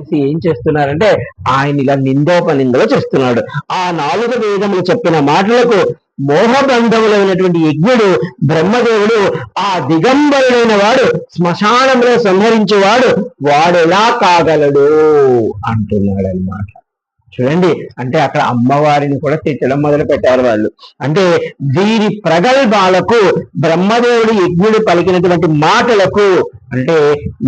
కలిసి ఏం చేస్తున్నారంటే ఆయన ఇలా నిందోపనిందలు చేస్తున్నాడు. ఆ నాలుగు వేదములు చెప్పిన మాటలకు మోహబంధములైనటువంటి యజ్ఞుడు బ్రహ్మదేవుడు ఆ దిగంబరుడైన వాడు శ్మశానంలో సంహరించేవాడు వాడు కాగలడు? అంటున్నాడు అనమాట చూడండి అంటే అక్కడ అమ్మవారిని కూడా తెచ్చడం మొదలు పెట్టారు వాళ్ళు. అంటే వీరి ప్రగల్భాలకు బ్రహ్మదేవుడు యజ్ఞుడు పలికినటువంటి మాటలకు అంటే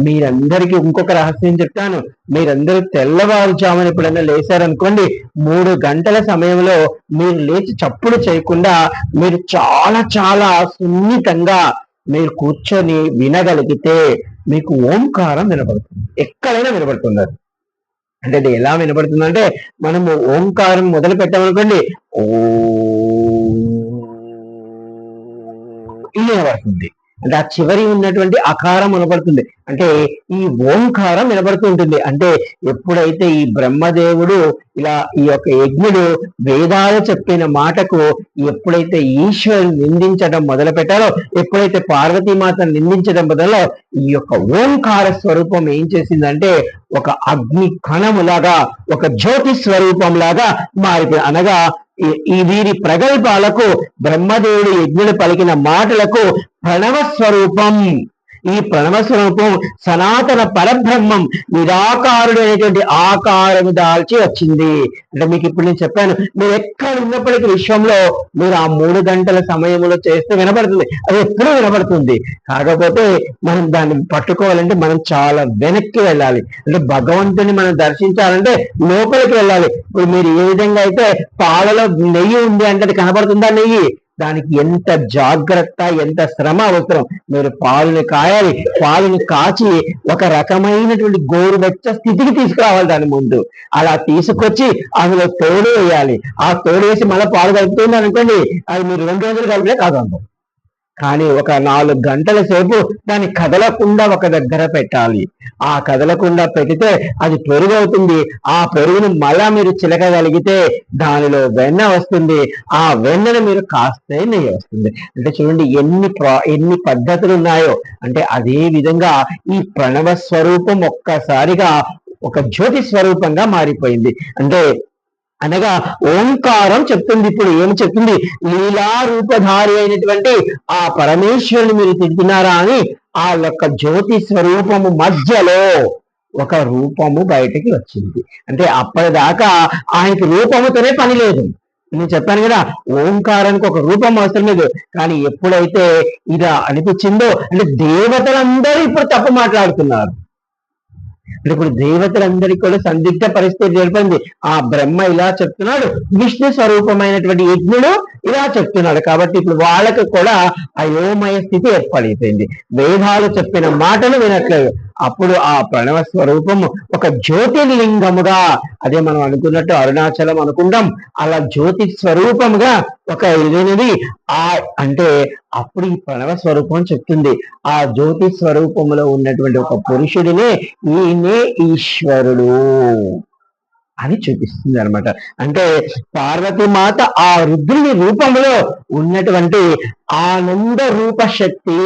మీరందరికీ ఇంకొక రహస్యం చెప్తాను. మీరందరూ తెల్లవారుజామున ఎప్పుడైనా లేచారనుకోండి మూడు గంటల సమయంలో మీరు లేచి చప్పుడు చేయకుండా మీరు చాలా చాలా సున్నితంగా మీరు కూర్చొని వినగలిగితే మీకు ఓంకారం వినబడుతుంది. ఎక్కడైనా వినబడుతున్నారు అంటే అది ఎలా వినపడుతుంది అంటే మనము ఓంకారం మొదలు పెట్టామనుకోండి ఓ ఇది వినపడుతుంది అంటే ఆ చివరి ఉన్నటువంటి అకారం వినపడుతుంది అంటే ఈ ఓంకారం వినబడుతూ ఉంటుంది అంటే ఎప్పుడైతే ఈ బ్రహ్మదేవుడు ఇలా ఈ యొక్క యజ్ఞుడు వేదాలు చెప్పిన మాటకు ఎప్పుడైతే ఈశ్వరుని నిందించడం మొదలు పెట్టారో ఎప్పుడైతే పార్వతీమాతను నిందించడం మొదలో ఈ యొక్క ఓంకార స్వరూపం ఏం చేసిందంటే ఒక అగ్ని కణములాగా ఒక జ్యోతి స్వరూపంలాగా మారిపోయింది. అనగా ఈ- వీరి ప్రగల్భాలకు బ్రహ్మదేవుడు యజ్ఞుడు పలికిన మాటలకు ప్రణవ స్వరూపం ఈ ప్రణవ స్వరూపం సనాతన పరబ్రహ్మం నిరాకారుడు అనేటువంటి ఆకారము దాల్చి వచ్చింది. అంటే మీకు ఇప్పుడు నేను చెప్పాను మీరు ఎక్కడ ఉన్నప్పటికీ విశ్వంలో మీరు ఆ మూడు గంటల సమయంలో చేస్తే వినపడుతుంది అది ఎప్పుడూ వినపడుతుంది కాకపోతే మనం దాన్ని పట్టుకోవాలంటే మనం చాలా వెనక్కి వెళ్ళాలి. అంటే భగవంతుని మనం దర్శించాలంటే లోపలికి వెళ్ళాలి. ఇప్పుడు మీరు ఏ విధంగా అయితే పాలలో నెయ్యి ఉంది అంటే అది కనబడుతుందా నెయ్యి? దానికి ఎంత జాగ్రత్త ఎంత శ్రమ అవసరం? మీరు పాలుని కాయాలి పాలుని కాచి ఒక రకమైనటువంటి గోరువెచ్చ స్థితికి తీసుకురావాలి దాని ముందు. అలా తీసుకొచ్చి అందులో తోడు వేయాలి. ఆ తోడు వేసి మళ్ళీ పాలు కలుపుతుంది అనుకోండి అది మీరు రెండు రోజులు కలిపితే కాదు అందం కానీ ఒక నాలుగు గంటల సేపు దాన్ని కదలకుండా ఒక దగ్గర పెట్టాలి. ఆ కదలకుండా పెడితే అది పెరుగవుతుంది. ఆ పెరుగును మళ్ళా మీరు చిలకగలిగితే దానిలో వెన్న వస్తుంది. ఆ వెన్నను మీరు కాస్తే నెయ్యి వస్తుంది. అంటే చూడండి ఎన్ని ప్రా ఎన్ని పద్ధతులు ఉన్నాయో. అంటే అదే విధంగా ఈ ప్రణవ స్వరూపం ఒక్కసారిగా ఒక జ్యోతి స్వరూపంగా మారిపోయింది. అంటే అనగా ఓంకారం చెప్తుంది. ఇప్పుడు ఏమి చెప్తుంది? లీలా రూపధారి అయినటువంటి ఆ పరమేశ్వరుని మీరు తింటున్నారా అని ఆ యొక్క జ్యోతి స్వరూపము మధ్యలో ఒక రూపము బయటకి వచ్చింది. అంటే అప్పటిదాకా ఆయనకి రూపముతోనే పని లేదు. నేను చెప్పాను కదా ఓంకారానికి ఒక రూపం అవసరం లేదు. కానీ ఎప్పుడైతే ఇలా అనిపించిందో అంటే దేవతలందరూ ఇప్పుడు తప్పు మాట్లాడుతున్నారు. ఇప్పుడు దేవతలందరికీ కూడా సందిగ్ధ పరిస్థితి ఏర్పడింది. ఆ బ్రహ్మ ఇలా చెప్తున్నాడు విష్ణు స్వరూపమైనటువంటి యజ్ఞుడు ఇలా చెప్తున్నాడు. కాబట్టి ఇప్పుడు వాళ్ళకు కూడా అయోమయ స్థితి ఏర్పడిపోయింది. వేదాలు చెప్పిన మాటలు వినట్లేదు. అప్పుడు ఆ ప్రణవ స్వరూపము ఒక జ్యోతిర్లింగముగా అదే మనం అనుకున్నట్టు అరుణాచలం అనుకుంటాం అలా జ్యోతి స్వరూపముగా ఒక ఇదైనది ఆ అంటే అప్పుడు ఈ ప్రణవ స్వరూపం చెప్తుంది. ఆ జ్యోతి స్వరూపములో ఉన్నటువంటి ఒక పురుషుడినే ఈయనే ఈశ్వరుడు అని చూపిస్తుంది అనమాట అంటే పార్వతీమాత ఆ రుద్రుని రూపంలో ఉన్నటువంటి ఆనంద రూప శక్తి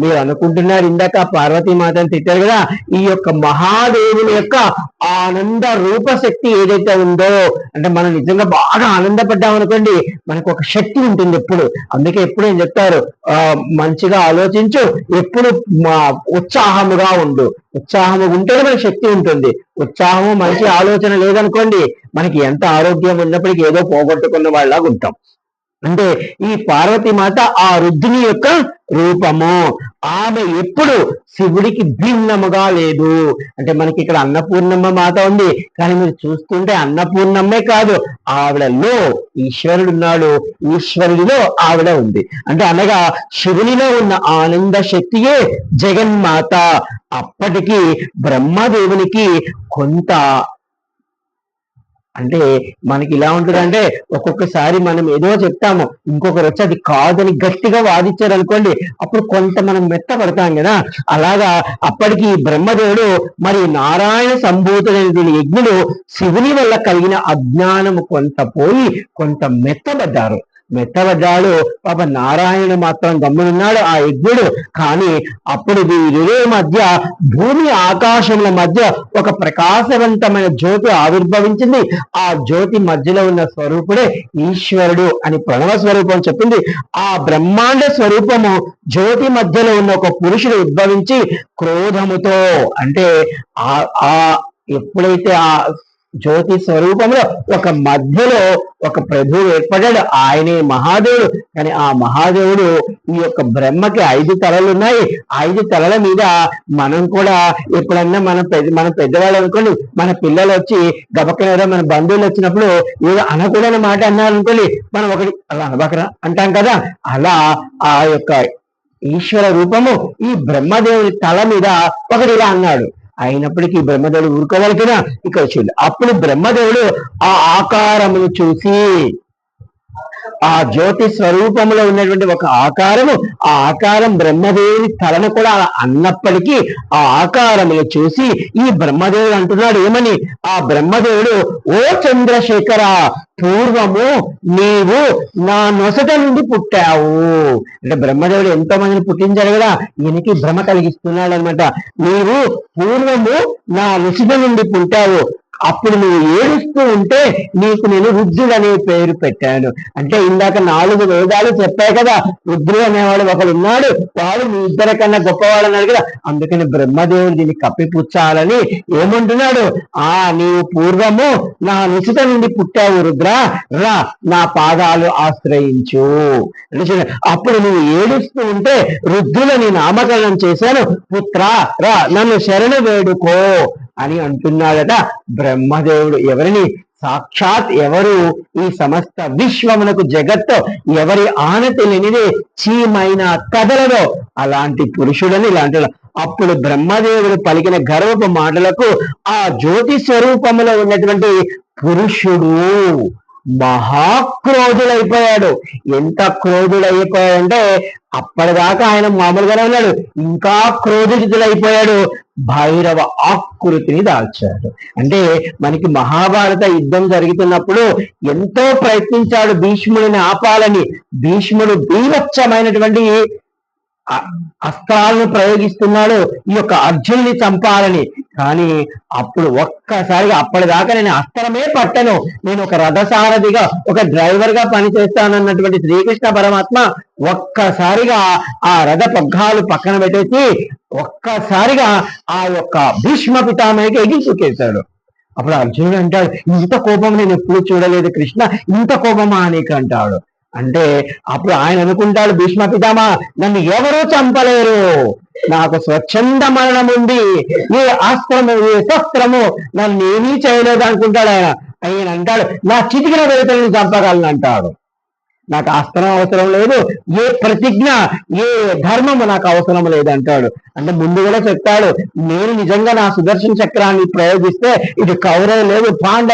మీరు అనుకుంటున్నారు ఇందాక పార్వతీమాతని తిట్టారు కదా ఈ యొక్క మహాదేవుని యొక్క ఆనంద రూప శక్తి ఏదైతే ఉందో అంటే మనం నిజంగా బాగా ఆనందపడ్డాం అనుకోండి మనకు ఒక శక్తి ఉంటుంది ఎప్పుడు. అందుకే ఎప్పుడు ఏం చెప్తారు? ఆ మంచిగా ఆలోచించు ఎప్పుడు మా ఉత్సాహముగా ఉండు. ఉత్సాహము ఉంటేనే మనకి శక్తి ఉంటుంది. ఉత్సాహము మంచి ఆలోచన లేదనుకోండి మనకి ఎంత ఆరోగ్యం ఉన్నప్పటికీ ఏదో పోగొట్టుకున్న వాళ్ళలాగా ఉంటాం. అంటే ఈ పార్వతి మాత ఆ రుద్రుని యొక్క రూపము. ఆమె ఎప్పుడు శివుడికి భిన్నముగా లేదు. అంటే మనకి ఇక్కడ అన్నపూర్ణమ్మ మాత ఉంది. కానీ మీరు చూస్తుంటే అన్నపూర్ణమ్మే కాదు ఆవిడలో ఈశ్వరుడు ఉన్నాడు. ఈశ్వరుడిలో ఆవిడ ఉంది. అంటే అనగా శివునిలో ఉన్న ఆనంద శక్తియే జగన్మాత. అప్పటికి బ్రహ్మదేవునికి కొంత అంటే మనకి ఇలా ఉంటుందంటే ఒక్కొక్కసారి మనం ఏదో చెప్తాము ఇంకొకరు వచ్చి అది కాదని గట్టిగా వాదించారు అనుకోండి అప్పుడు కొంత మనం మెత్తపడతాం కదా. అలాగా అప్పటికి బ్రహ్మదేవుడు మరి నారాయణ సంభూతుడైన యజ్ఞుడు శివుని వల్ల కలిగిన అజ్ఞానము కొంత పోయి కొంత మెత్తబడ్డారు. మెత్తబడ్డాడు పాప నారాయణుడు మాత్రం గమ్మునున్నాడు ఆ యజ్ఞుడు. కానీ అప్పుడు వీరి మధ్య భూమి ఆకాశముల మధ్య ఒక ప్రకాశవంతమైన జ్యోతి ఆవిర్భవించింది. ఆ జ్యోతి మధ్యలో ఉన్న స్వరూపుడే ఈశ్వరుడు అని ప్రణవ స్వరూపం చెప్పింది. ఆ బ్రహ్మాండ స్వరూపము జ్యోతి మధ్యలో ఉన్న ఒక పురుషుడు ఉద్భవించి క్రోధముతో అంటే ఆ ఆ ఎప్పుడైతే ఆ జ్యోతి స్వరూపంలో ఒక మధ్యలో ఒక ప్రభువు ఏర్పడ్డాడు. ఆయనే మహాదేవుడు. కానీ ఆ మహాదేవుడు ఈ యొక్క బ్రహ్మకి ఐదు తలలు ఉన్నాయి. ఐదు తలల మీద మనం కూడా ఎప్పుడన్నా మన పెద్ద మన పెద్దవాళ్ళు అనుకోండి మన పిల్లలు వచ్చి గబక్కన మన బంధువులు వచ్చినప్పుడు ఏదో అనకూడని మాట అన్నారు అనుకోండి మనం ఒకటి అలా అనబకరా అంటాం కదా. అలా ఆ యొక్క ఈశ్వర రూపము ఈ బ్రహ్మదేవుని తల మీద ఒకటి ఇలా అన్నాడు. అయినప్పటికీ బ్రహ్మదేవుడు ఊరుకోవాలి కదా ఇక్కడ చూడు. అప్పుడు బ్రహ్మదేవుడు ఆ ఆకారమును చూసి ఆ జ్యోతి స్వరూపంలో ఉన్నటువంటి ఒక ఆకారము ఆ ఆకారం బ్రహ్మదేవుని తలను కూడా అన్నప్పటికీ ఆ ఆకారమును చూసి ఈ బ్రహ్మదేవుడు అంటున్నాడు ఏమని? ఆ బ్రహ్మదేవుడు ఓ చంద్రశేఖర పూర్వము నీవు నా నొసట నుండి పుట్టావు. అంటే బ్రహ్మదేవుడు ఎంతో మందిని పుట్టించాడు కదా ఈయనకి భ్రమ కలిగిస్తున్నాడు అనమాట నీవు పూర్వము నా నొసట నుండి పుట్టావు అప్పుడు నువ్వు ఏడుస్తూ ఉంటే నీకు నేను రుద్రుడు అనే పేరు పెట్టాను. అంటే ఇందాక నాలుగు వేదాలు చెప్పాయి కదా రుద్రుడు అనేవాడు ఒకడు ఉన్నాడు వాడు మీ ఇద్దరి కన్నా గొప్పవాడు అన్నాడు కదా అందుకని బ్రహ్మదేవుడు దీన్ని కప్పిపుచ్చాలని ఏమంటున్నాడు? ఆ నీవు పూర్వము నా నిశిత నుండి పుట్టావు రుద్ర రా నా పాదాలు ఆశ్రయించు. అప్పుడు నువ్వు ఏడుస్తూ ఉంటే రుద్రులని నామకరణం చేశాను. పుత్ర రా నన్ను శరణు వేడుకో. అని అంటున్నాడట బ్రహ్మదేవుడు. ఎవరిని? సాక్షాత్ ఎవరు? ఈ సమస్త విశ్వమునకు జగత్తు ఎవరి ఆనతి లేనిది చీమైన కదలదో అలాంటి పురుషుడని ఇలాంటి అప్పుడు బ్రహ్మదేవుడు పలికిన గర్వపు మాటలకు ఆ జ్యోతి స్వరూపములో ఉన్నటువంటి పురుషుడు మహాక్రోధుడైపోయాడు ఎంత క్రోధుడైపోయాడంటే అప్పటిదాకా ఆయన మామూలుగానే ఉన్నాడు. ఇంకా క్రోధితుడైపోయాడు భైరవ ఆకృతిని దాల్చాడు. అంటే మనకి మహాభారత యుద్ధం జరుగుతున్నప్పుడు ఎంతో ప్రయత్నించాడు భీష్ముడిని ఆపాలని. భీష్ముడు బీభత్సమైనటువంటి అస్త్రాలను ప్రయోగిస్తున్నాడు ఈ యొక్క అర్జునుని చంపాలని. కానీ అప్పుడు ఒక్కసారిగా అప్పటిదాకా నేను అస్త్రమే పట్టను. నేను ఒక రథసారథిగా ఒక డ్రైవర్గా పనిచేస్తానన్నటువంటి శ్రీకృష్ణ పరమాత్మ ఒక్కసారిగా ఆ రథ పగ్గాలు పక్కన పెట్టేసి ఒక్కసారిగా ఆ యొక్క భీష్మ పితామహకి ఎగిరిచుకేశాడు అప్పుడు అర్జునుడు అంటాడు ఇంత కోపం నేను ఎప్పుడు చూడలేదు కృష్ణ ఇంత కోపమా అనేక అంటాడు. అంటే అప్పుడు ఆయన అనుకుంటాడు భీష్మ పితామా నన్ను ఎవరూ చంపలేరు. నాకు స్వచ్ఛంద మరణం ఉంది. ఏ ఆస్త్రము ఏ శస్త్రము నన్ను ఏమీ చేయలేదు అనుకుంటాడు ఆయన. ఆయన అంటాడు నా చితికిన రైతులను చంపగలను అంటాడు. నాకు అస్త్రం అవసరం లేదు ఏ ప్రతిజ్ఞ ఏ ధర్మము నాకు అవసరం లేదు అంటాడు. అంటే ముందు కూడా చెప్తాడు నేను నిజంగా నా సుదర్శన చక్రాన్ని ప్రయోగిస్తే ఇది కౌరవ లేదు పాండవ